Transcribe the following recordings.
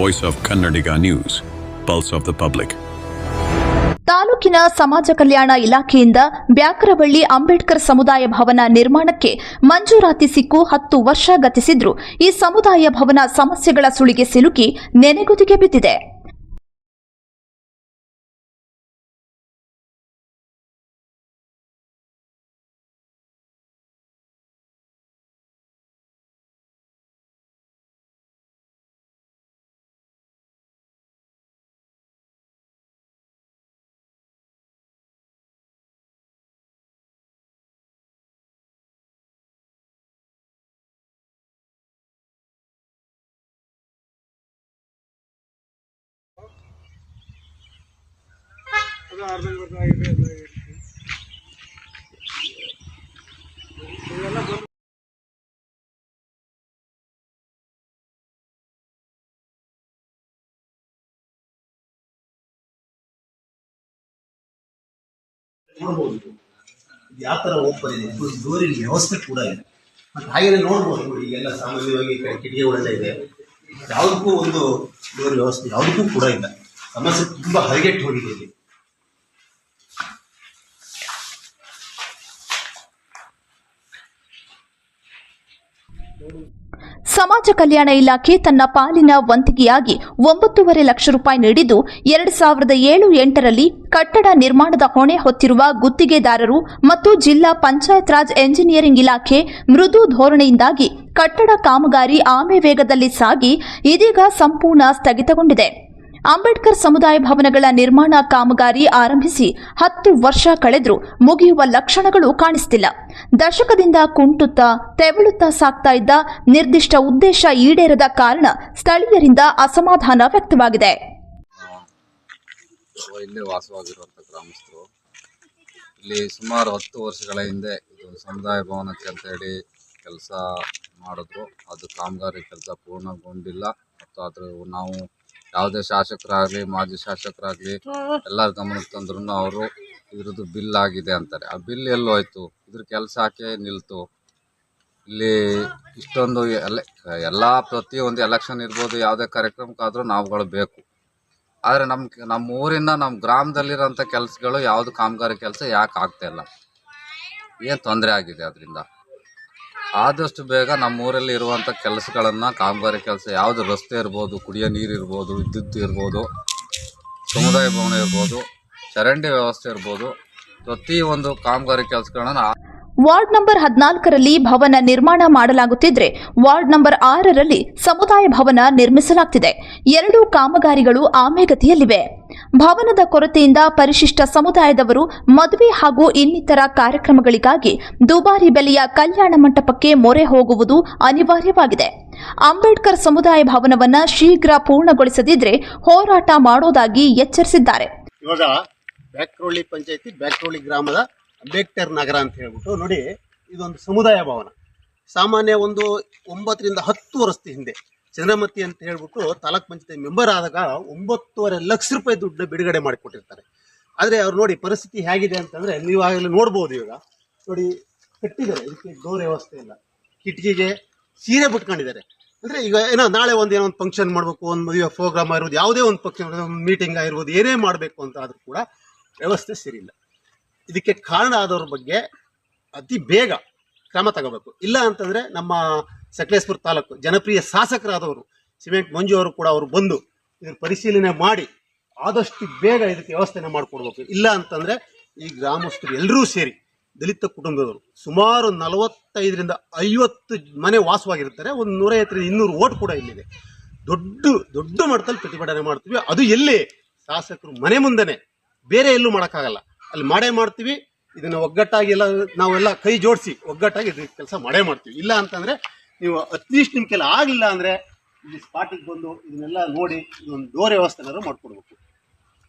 voice of Kannadiga news pulse of the public ತಾಲೂಕಿನ ಸಮಾಜ ಕಲ್ಯಾಣ ಇಲಾಖೆಯಿಂದ ಬ್ಯಾಕರವಳ್ಳಿ ಅಂಬೇಡ್ಕರ್ ಸಮುದಾಯ ಭವನ ನಿರ್ಮಾಣಕ್ಕೆ ಮಂಜೂರಾತಿ ಸಿಕ್ಕು ಹತ್ತು ವರ್ಷ ಗತಿಸಿದ್ರೂ. ಈ ಸಮುದಾಯ ಭವನ ಸಮಸ್ಯೆಗಳ ಸುಳಿಗೆ ಸಿಲುಕಿ ನೆನೆಗುದಿಗೆ ಬಿದ್ದಿದೆ. ನೋಡ್ಬೋದು. ಯಾವ ಓಪನ್ ಇದೆ ಡೋರಿನ ವ್ಯವಸ್ಥೆ ಕೂಡ ಇದೆ ಮತ್ತು ಹಾಗೆಯೇ ನೋಡ್ಬೋದು. ನೋಡಿ ಈಗೆಲ್ಲ ಸಾಮಾನ್ಯವಾಗಿ ಕಿಟಕಿ ಕಿಟಕಿಗಳೆಲ್ಲ ಇದೆ. ಯಾವುದಕ್ಕೂ ಒಂದು ಡೋರ್ ವ್ಯವಸ್ಥೆ ಯಾವುದಕ್ಕೂ ಕೂಡ ಇಲ್ಲ. ಸಮಸ್ಯೆ ತುಂಬ ಹರಿಗೆಟ್ಟು ಹೋಗಿದೆ ಇಲ್ಲಿ. ಸಮಾಜ ಕಲ್ಯಾಣ ಇಲಾಖೆ ತನ್ನ ಪಾಲಿನ ವಂತಿಗೆಯಾಗಿ ಒಂಬತ್ತೂವರೆ ಲಕ್ಷ ರೂಪಾಯಿ ನೀಡಿದ್ದು, ಎರಡು ಸಾವಿರದ ಏಳು ಎಂಟರಲ್ಲಿ ಕಟ್ಟಡ ನಿರ್ಮಾಣದ ಹೊಣೆ ಹೊತ್ತಿರುವ ಗುತ್ತಿಗೆದಾರರು ಮತ್ತು ಜಿಲ್ಲಾ ಪಂಚಾಯತ್ ರಾಜ್ ಎಂಜಿನಿಯರಿಂಗ್ ಇಲಾಖೆ ಮೃದು ಧೋರಣೆಯಿಂದಾಗಿ ಕಟ್ಟಡ ಕಾಮಗಾರಿ ಆಮೆ ವೇಗದಲ್ಲಿ ಸಾಗಿ ಇದೀಗ ಸಂಪೂರ್ಣ ಸ್ಥಗಿತಗೊಂಡಿದೆ. ಅಂಬೇಡ್ಕರ್ ಸಮುದಾಯ ಭವನಗಳ ನಿರ್ಮಾಣ ಕಾಮಗಾರಿ ಆರಂಭಿಸಿ ಹತ್ತು ವರ್ಷ ಕಳೆದರೂ ಮುಗಿಯುವ ಲಕ್ಷಣಗಳು ಕಾಣಿಸ್ತಿಲ್ಲ. ದಶಕದಿಂದ ಕುಂಟುತ್ತಾ ತೆವಳುತ್ತಾ ಸಾಕ್ತಾ ಇದ್ದ ನಿರ್ದಿಷ್ಟ ಉದ್ದೇಶ ಈಡೇರದ ಕಾರಣ ಸ್ಥಳೀಯರಿಂದ ಅಸಮಾಧಾನ ವ್ಯಕ್ತವಾಗಿದೆ. ಇಲ್ಲಿ ಸುಮಾರು ಹತ್ತು ವರ್ಷಗಳ ಹಿಂದೆ ಇದು ಸಮುದಾಯ ಭವನಕ್ಕೆ ಅಂತ ಹೇಳಿ ಕೆಲಸ ಮಾಡಿದ್ರು. ಅದು ಕಾಮಗಾರಿ ಕೆಲಸ ಪೂರ್ಣಗೊಂಡಿಲ್ಲ. ಮತ್ತು ಅದು ನಾವು ಯಾವುದೇ ಶಾಸಕರಾಗಲಿ, ಮಾಜಿ ಶಾಸಕರಾಗಲಿ ಎಲ್ಲರ ಗಮನಕ್ಕೆ ತಂದ್ರು ಅವರು ಇದ್ರದ್ದು ಬಿಲ್ ಆಗಿದೆ ಅಂತಾರೆ. ಆ ಬಿಲ್ ಎಲ್ಲೋಯ್ತು ಇದ್ರ ಕೆಲಸ ಹಾಕಿ ನಿಲ್ತು? ಇಲ್ಲಿ ಇಷ್ಟೊಂದು ಎಲ್ಲ ಎಲ್ಲ ಪ್ರತಿಯೊಂದು ಎಲೆಕ್ಷನ್ ಇರ್ಬೋದು, ಯಾವುದೇ ಕಾರ್ಯಕ್ರಮಕ್ಕಾದರೂ ನಾವುಗಳು ಬೇಕು. ಆದರೆ ನಮ್ಮ ನಮ್ಮ ಊರಿನ ನಮ್ಮ ಗ್ರಾಮದಲ್ಲಿರೋಂಥ ಕೆಲಸಗಳು ಯಾವುದು ಕಾಮಗಾರಿ ಕೆಲಸ ಯಾಕೆ ಆಗ್ತಾಯಿಲ್ಲ ಏನು ತೊಂದರೆ ಆಗಿದೆ ಅದರಿಂದ? ಆದಷ್ಟು ಬೇಗ ನಮ್ಮೂರಲ್ಲಿ ಇರುವಂಥ ಕೆಲಸಗಳನ್ನು, ಕಾಮಗಾರಿ ಕೆಲಸ, ಯಾವುದು ರಸ್ತೆ ಇರ್ಬೋದು, ಕುಡಿಯೋ ನೀರು ಇರ್ಬೋದು, ವಿದ್ಯುತ್ ಇರ್ಬೋದು, ಸಮುದಾಯ ಭವನ ಇರ್ಬೋದು, ಚರಂಡಿ ವ್ಯವಸ್ಥೆ ಇರ್ಬೋದು ಪ್ರತಿಯೊಂದು ಕಾಮಗಾರಿ ಕೆಲಸಗಳನ್ನ ವಾರ್ಡ್ ನಂಬರ್ ಹದಿನಾಲ್ಕರಲ್ಲಿ ಭವನ ನಿರ್ಮಾಣ ಮಾಡಲಾಗುತ್ತಿದ್ರೆ ವಾರ್ಡ್ ನಂಬರ್ ಆರರಲ್ಲಿ ಸಮುದಾಯ ಭವನ ನಿರ್ಮಿಸಲಾಗ್ತಿದೆ. ಎರಡೂ ಕಾಮಗಾರಿಗಳು ಆಮೆಗತಿಯಲ್ಲಿವೆ ಭವನದ ಕೊರತೆಯಿಂದ ಪರಿಶಿಷ್ಟ ಸಮುದಾಯದವರು ಮದುವೆ ಹಾಗೂ ಇನ್ನಿತರ ಕಾರ್ಯಕ್ರಮಗಳಿಗಾಗಿ ದುಬಾರಿ ಬೆಲೆಯ ಕಲ್ಯಾಣ ಮಂಟಪಕ್ಕೆ ಮೊರೆ ಹೋಗುವುದು ಅನಿವಾರ್ಯವಾಗಿದೆ. ಅಂಬೇಡ್ಕರ್ ಸಮುದಾಯ ಭವನವನ್ನ ಶೀಘ್ರ ಪೂರ್ಣಗೊಳಿಸದಿದ್ರೆ ಹೋರಾಟ ಮಾಡೋದಾಗಿ ಎಚ್ಚರಿಸಿದ್ದಾರೆ. ಇವಾಗ ಬ್ಯಾಕ್ರೋಳಿ ಪಂಚಾಯತಿ ಬ್ಯಾಕ್ರೋಳಿ ಗ್ರಾಮದ ಅಂಬೇಡ್ಕರ್ ನಗರ ಅಂತ ಹೇಳ್ಬಿಟ್ಟು ನೋಡಿ, ಇದೊಂದು ಸಮುದಾಯ ಭವನ. ಸಾಮಾನ್ಯ ಒಂದು ಒಂಬತ್ತರಿಂದ ಹತ್ತು ವರ್ಷದ ಹಿಂದೆ ಚಂದ್ರಮತಿ ಅಂತ ಹೇಳ್ಬಿಟ್ಟು ತಾಲೂಕ್ ಪಂಚಾಯತ್ ಮೆಂಬರ್ ಆದಾಗ ಒಂಬತ್ತುವರೆ ಲಕ್ಷ ರೂಪಾಯಿ ದುಡ್ಡು ಬಿಡುಗಡೆ ಮಾಡಿಕೊಟ್ಟಿರ್ತಾರೆ. ಆದರೆ ಅವ್ರು ನೋಡಿ ಪರಿಸ್ಥಿತಿ ಹೇಗಿದೆ ಅಂತಂದ್ರೆ ನೀವು ಆಗಲೇ ನೋಡ್ಬೋದು ಇವಾಗ. ನೋಡಿ, ಕಟ್ಟಿದ್ದಾರೆ, ಇದಕ್ಕೆ ಡೋರ್ ವ್ಯವಸ್ಥೆ ಇಲ್ಲ. ಕಿಟಕಿಗೆ ಸೀರೆ ಬಿಟ್ಕೊಂಡಿದ್ದಾರೆ. ಅಂದ್ರೆ ಈಗ ಏನೋ ನಾಳೆ ಒಂದು ಏನೋ ಒಂದು ಫಂಕ್ಷನ್ ಮಾಡಬೇಕು, ಒಂದು ಮದುವೆ ಪ್ರೋಗ್ರಾಮ್ ಆಗಿರ್ಬೋದು, ಯಾವುದೇ ಒಂದು ಪಕ್ಷ ಒಂದು ಮೀಟಿಂಗ್ ಆಗಿರ್ಬೋದು, ಏನೇ ಮಾಡಬೇಕು ಅಂತ ಆದರೂ ಕೂಡ ವ್ಯವಸ್ಥೆ ಸರಿಯಿಲ್ಲ ಇದಕ್ಕೆ ಕಾರಣ ಆದವ್ರ ಬಗ್ಗೆ ಅತಿ ಬೇಗ ಕ್ರಮ ತಗೋಬೇಕು. ಇಲ್ಲ ಅಂತಂದ್ರೆ ನಮ್ಮ ಸಕಲೇಶ್ಪುರ ತಾಲೂಕು ಜನಪ್ರಿಯ ಶಾಸಕರಾದವರು ಸಿಮೆಂಟ್ ಮಂಜು ಅವರು ಕೂಡ ಅವರು ಬಂದು ಇದ್ರ ಪರಿಶೀಲನೆ ಮಾಡಿ ಆದಷ್ಟು ಬೇಗ ಇದಕ್ಕೆ ವ್ಯವಸ್ಥೆನ ಮಾಡಿಕೊಡ್ಬೇಕು. ಇಲ್ಲ ಅಂತಂದ್ರೆ ಈ ಗ್ರಾಮಸ್ಥರು ಎಲ್ಲರೂ ಸೇರಿ ದಲಿತ ಕುಟುಂಬದವರು ಸುಮಾರು ನಲವತ್ತೈದರಿಂದ ಐವತ್ತು ಮನೆ ವಾಸವಾಗಿರ್ತಾರೆ ಒಂದು ನೂರೈವತ್ತರಿಂದ ಇನ್ನೂರು ಓಟ್ ಕೂಡ ಇಲ್ಲಿದೆ. ದೊಡ್ಡ ದೊಡ್ಡ ಮಟ್ಟದಲ್ಲಿ ಪ್ರತಿಭಟನೆ ಮಾಡ್ತೀವಿ. ಅದು ಎಲ್ಲಿ ಶಾಸಕರು ಮನೆ ಮುಂದೆನೆ ಬೇರೆ ಎಲ್ಲೂ ಮಾಡೋಕ್ಕಾಗಲ್ಲ. ಅಲ್ಲಿ ಮಾಡೇ ಮಾಡ್ತೀವಿ. ಇದನ್ನ ಒಗ್ಗಟ್ಟಾಗಿ ಎಲ್ಲ ನಾವೆಲ್ಲ ಕೈ ಜೋಡಿಸಿ ಒಗ್ಗಟ್ಟಾಗಿ ಇದು ಕೆಲಸ ಮಾಡೇ ಮಾಡ್ತೀವಿ. ಇಲ್ಲ ಅಂತಂದ್ರೆ ನೀವು ಅಟ್ಲೀಸ್ಟ್ ನಿಮ್ಮ ಕೆಲ ಆಗಿಲ್ಲ ಅಂದ್ರೆ ಇಲ್ಲಿ ಸ್ಪಾಟಿಗೆ ಬಂದು ಇದನ್ನೆಲ್ಲ ನೋಡಿ ಇದೊಂದು ಡೋರ್ ವ್ಯವಸ್ಥೆನಾದ್ರು ಮಾಡ್ಕೊಡ್ಬೇಕು.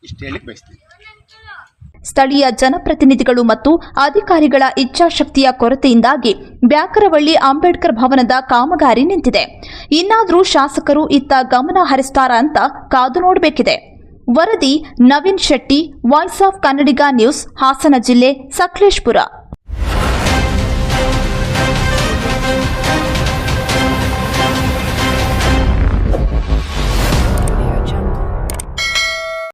ಇಷ್ಟು ಹೇಳಿ ಬಯಸ್ತೀನಿ. ಸ್ಥಳೀಯ ಜನಪ್ರತಿನಿಧಿಗಳು ಮತ್ತು ಅಧಿಕಾರಿಗಳ ಇಚ್ಛಾಶಕ್ತಿಯ ಕೊರತೆಯಿಂದಾಗಿ ಬ್ಯಾಕರವಳ್ಳಿ ಅಂಬೇಡ್ಕರ್ ಭವನದ ಕಾಮಗಾರಿ ನಿಂತಿದೆ. ಇನ್ನಾದರೂ ಶಾಸಕರು ಇತ್ತ ಗಮನ ಹರಿಸ್ತಾರ ಅಂತ ಕಾದು ನೋಡಬೇಕಿದೆ. ವರದಿ Naveen Shetty voice of Kannadiga news Hassan ಜಿಲ್ಲೆ ಸಕಲೇಶ್ಪುರ.